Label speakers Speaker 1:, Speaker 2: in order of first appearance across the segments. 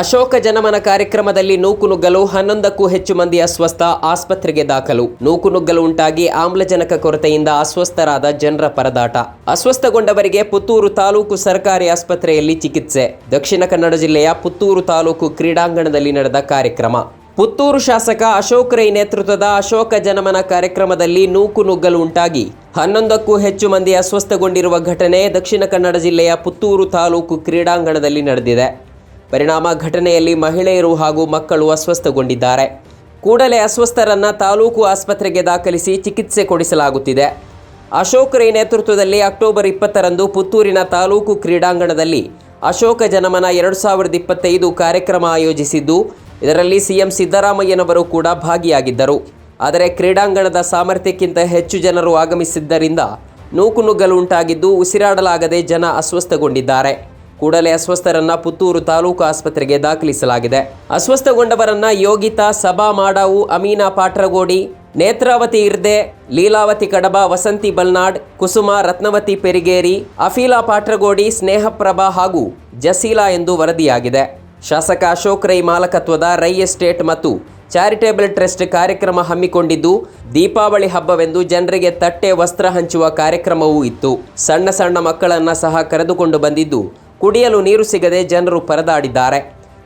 Speaker 1: ಅಶೋಕ ಜನಮನ ಕಾರ್ಯಕ್ರಮದಲ್ಲಿ ನೂಕುನುಗ್ಗಲು ಹನ್ನೊಂದಕ್ಕೂ ಹೆಚ್ಚು ಮಂದಿ ಅಸ್ವಸ್ಥ ಆಸ್ಪತ್ರೆಗೆ ದಾಖಲು. ನೂಕುನುಗ್ಗಲು ಉಂಟಾಗಿ ಆಮ್ಲಜನಕ ಕೊರತೆಯಿಂದ ಅಸ್ವಸ್ಥರಾದ ಜನರ ಪರದಾಟ. ಅಸ್ವಸ್ಥಗೊಂಡವರಿಗೆ ಪುತ್ತೂರು ತಾಲೂಕು ಸರ್ಕಾರಿ ಆಸ್ಪತ್ರೆಯಲ್ಲಿ ಚಿಕಿತ್ಸೆ. ದಕ್ಷಿಣ ಕನ್ನಡ ಜಿಲ್ಲೆಯ ಪುತ್ತೂರು ತಾಲೂಕು ಕ್ರೀಡಾಂಗಣದಲ್ಲಿ ನಡೆದ ಕಾರ್ಯಕ್ರಮ. ಪುತ್ತೂರು ಶಾಸಕ ಅಶೋಕ್ ರೈ ನೇತೃತ್ವದ ಅಶೋಕ ಜನಮನ ಕಾರ್ಯಕ್ರಮದಲ್ಲಿ ನೂಕುನುಗ್ಗಲು ಉಂಟಾಗಿ ಹನ್ನೊಂದಕ್ಕೂ ಹೆಚ್ಚು ಮಂದಿ ಅಸ್ವಸ್ಥಗೊಂಡಿರುವ ಘಟನೆ ದಕ್ಷಿಣ ಕನ್ನಡ ಜಿಲ್ಲೆಯ ಪುತ್ತೂರು ತಾಲೂಕು ಕ್ರೀಡಾಂಗಣದಲ್ಲಿ ನಡೆದಿದೆ. ಪರಿಣಾಮ ಘಟನೆಯಲ್ಲಿ ಮಹಿಳೆಯರು ಹಾಗೂ ಮಕ್ಕಳು ಅಸ್ವಸ್ಥಗೊಂಡಿದ್ದಾರೆ. ಕೂಡಲೇ ಅಸ್ವಸ್ಥರನ್ನ ತಾಲೂಕು ಆಸ್ಪತ್ರೆಗೆ ದಾಖಲಿಸಿ ಚಿಕಿತ್ಸೆ ಕೊಡಿಸಲಾಗುತ್ತಿದೆ. ಅಶೋಕ್ ರೈ ನೇತೃತ್ವದಲ್ಲಿ ಅಕ್ಟೋಬರ್ ಇಪ್ಪತ್ತರಂದು ಪುತ್ತೂರಿನ ತಾಲೂಕು ಕ್ರೀಡಾಂಗಣದಲ್ಲಿ ಅಶೋಕ ಜನಮನ ಎರಡು ಸಾವಿರದ ಇಪ್ಪತ್ತೈದು ಕಾರ್ಯಕ್ರಮ ಆಯೋಜಿಸಿದ್ದು, ಇದರಲ್ಲಿ ಸಿಎಂ ಸಿದ್ದರಾಮಯ್ಯನವರು ಕೂಡ ಭಾಗಿಯಾಗಿದ್ದರು. ಆದರೆ ಕ್ರೀಡಾಂಗಣದ ಸಾಮರ್ಥ್ಯಕ್ಕಿಂತ ಹೆಚ್ಚು ಜನರು ಆಗಮಿಸಿದ್ದರಿಂದ ನೂಕುನುಗ್ಗಲು ಉಂಟಾಗಿದ್ದು, ಉಸಿರಾಡಲಾಗದೆ ಜನ ಅಸ್ವಸ್ಥಗೊಂಡಿದ್ದಾರೆ. ಕೂಡಲೇ ಅಸ್ವಸ್ಥರನ್ನ ಪುತ್ತೂರು ತಾಲೂಕು ಆಸ್ಪತ್ರೆಗೆ ದಾಖಲಿಸಲಾಗಿದೆ. ಅಸ್ವಸ್ಥಗೊಂಡವರನ್ನ ಯೋಗಿತಾ, ಸಭಾ ಮಾಡಾವು, ಅಮೀನಾ ಪಾಟ್ರಗೋಡಿ ನೇತ್ರಾವತಿ ಇರ್ದೆ, ಲೀಲಾವತಿ ಕಡಬ, ವಸಂತಿ ಬಲ್ನಾಡ್, ಕುಸುಮ, ರತ್ನವತಿ ಪೆರಿಗೇರಿ, ಅಫೀಲಾ ಪಾಟ್ರಗೋಡಿ ಸ್ನೇಹಪ್ರಭಾ ಹಾಗೂ ಜಸೀಲಾ ಎಂದು ವರದಿಯಾಗಿದೆ. ಶಾಸಕ ಅಶೋಕ್ ರೈ ಮಾಲಕತ್ವದ ರೈ ಎಸ್ಟೇಟ್ ಮತ್ತು ಚಾರಿಟೇಬಲ್ ಟ್ರಸ್ಟ್ ಕಾರ್ಯಕ್ರಮ ಹಮ್ಮಿಕೊಂಡಿದ್ದು, ದೀಪಾವಳಿ ಹಬ್ಬವೆಂದು ಜನರಿಗೆ ತಟ್ಟೆ ವಸ್ತ್ರ ಹಂಚುವ ಕಾರ್ಯಕ್ರಮವೂ ಇತ್ತು. ಸಣ್ಣ ಸಣ್ಣ ಮಕ್ಕಳನ್ನ ಸಹ ಕರೆದುಕೊಂಡು ಬಂದಿದ್ದು ಕುಡಿಯಲು ನೀರು ಸಿಗದೆ ಜನರು ಪರದಾಡಿದ್ದಾರೆ.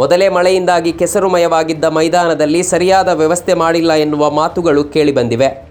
Speaker 1: ಮೊದಲೇ ಮಳೆಯಿಂದಾಗಿ ಕೆಸರುಮಯವಾಗಿದ್ದ ಮೈದಾನದಲ್ಲಿ ಸರಿಯಾದ ವ್ಯವಸ್ಥೆ ಮಾಡಿಲ್ಲ ಎನ್ನುವ ಮಾತುಗಳು ಕೇಳಿಬಂದಿವೆ